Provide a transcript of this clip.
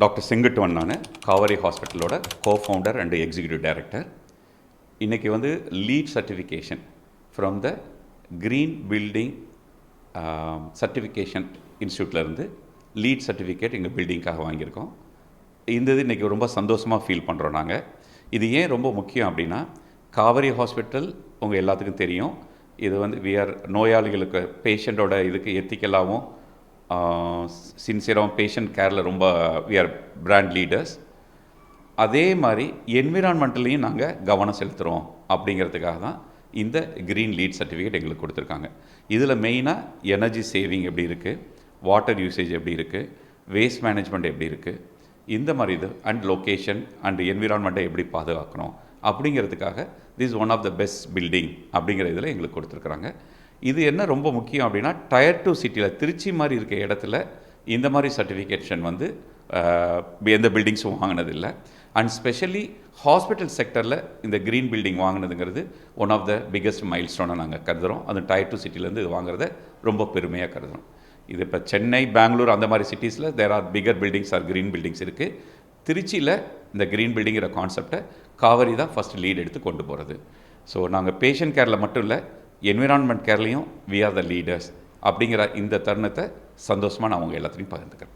Doctor செங்கட்டுவன் நான் Kaveri ஹாஸ்பிட்டலோட co founder and executive director இன்றைக்கி வந்து LEED certification from the green building certification இன்ஸ்டியூட்லேருந்து LEED certificate எங்கள் பில்டிங்காக வாங்கியிருக்கோம். இந்த இது இன்றைக்கி ரொம்ப சந்தோஷமாக ஃபீல் பண்ணுறோம் நாங்கள் இது ஏன் ரொம்ப முக்கியம் அப்படின்னா காவேரி ஹாஸ்பிட்டல் உங்கள் எல்லாத்துக்கும் தெரியும். இது வந்து வி ஆர் நோயாளிகளுக்கு பேஷண்ட்டோட இதுக்கு எத்திக்கலாகவும் சின்சியராகவும் பேஷண்ட் கேரில் ரொம்ப வி ஆர் பிராண்ட் லீடர்ஸ் அதே மாதிரி என்விரான்மெண்ட்லேயும் நாங்கள் கவனம் செலுத்துகிறோம் அப்படிங்கிறதுக்காக தான் இந்த க்ரீன் லீட் சர்டிஃபிகேட் எங்களுக்கு கொடுத்துருக்காங்க. இதில் மெயினாக எனர்ஜி சேவிங் எப்படி இருக்குது வாட்டர் யூசேஜ் எப்படி இருக்குது வேஸ்ட் மேனேஜ்மெண்ட் எப்படி இருக்குது இந்த மாதிரி இது அண்ட் லொக்கேஷன் அண்ட் என்விரான்மெண்ட்டை எப்படி பாதுகாக்கணும் அப்படிங்கிறதுக்காக this one of the best building அப்படிங்கிற இதில் எங்களுக்கு கொடுத்துருக்குறாங்க. இது என்ன ரொம்ப முக்கியம் அப்படின்னா டயர் டூ சிட்டியில் திருச்சி மாதிரி இருக்க இடத்துல இந்த மாதிரி சர்டிஃபிகேஷன் வந்து எந்த பில்டிங்ஸும் வாங்கினதில்லை. அண்ட் ஸ்பெஷலி ஹாஸ்பிட்டல் செக்டரில் இந்த க்ரீன் பில்டிங் வாங்கினதுங்கிறது ஒன் ஆஃப் த பிக்கஸ்ட் மைல் ஸ்டோனை நாங்கள் கருதுகிறோம் அது டயர் டூ சிட்டிலேருந்து இது வாங்குறத ரொம்ப பெருமையாக கருதுகிறோம் இது இப்போ சென்னை பெங்களூர் அந்த மாதிரி சிட்டிஸில் there are bigger buildings are green buildings இருக்குது திருச்சியில் இந்த க்ரீன் பில்டிங்கிற கான்செப்டை காவிரி தான் ஃபஸ்ட் லீட் எடுத்து கொண்டு போகிறது ஸோ நாங்கள் பேஷண்ட் கேரில் மட்டும் இல்லை என்விரான்மெண்ட் கேர்லேயும் வி ஆர் த லீடர்ஸ் அப்படிங்கிற இந்த தருணத்தை சந்தோஷமாக நான் உங்கள் எல்லாத்துலேயும் பகிர்ந்துக்கிறேன்.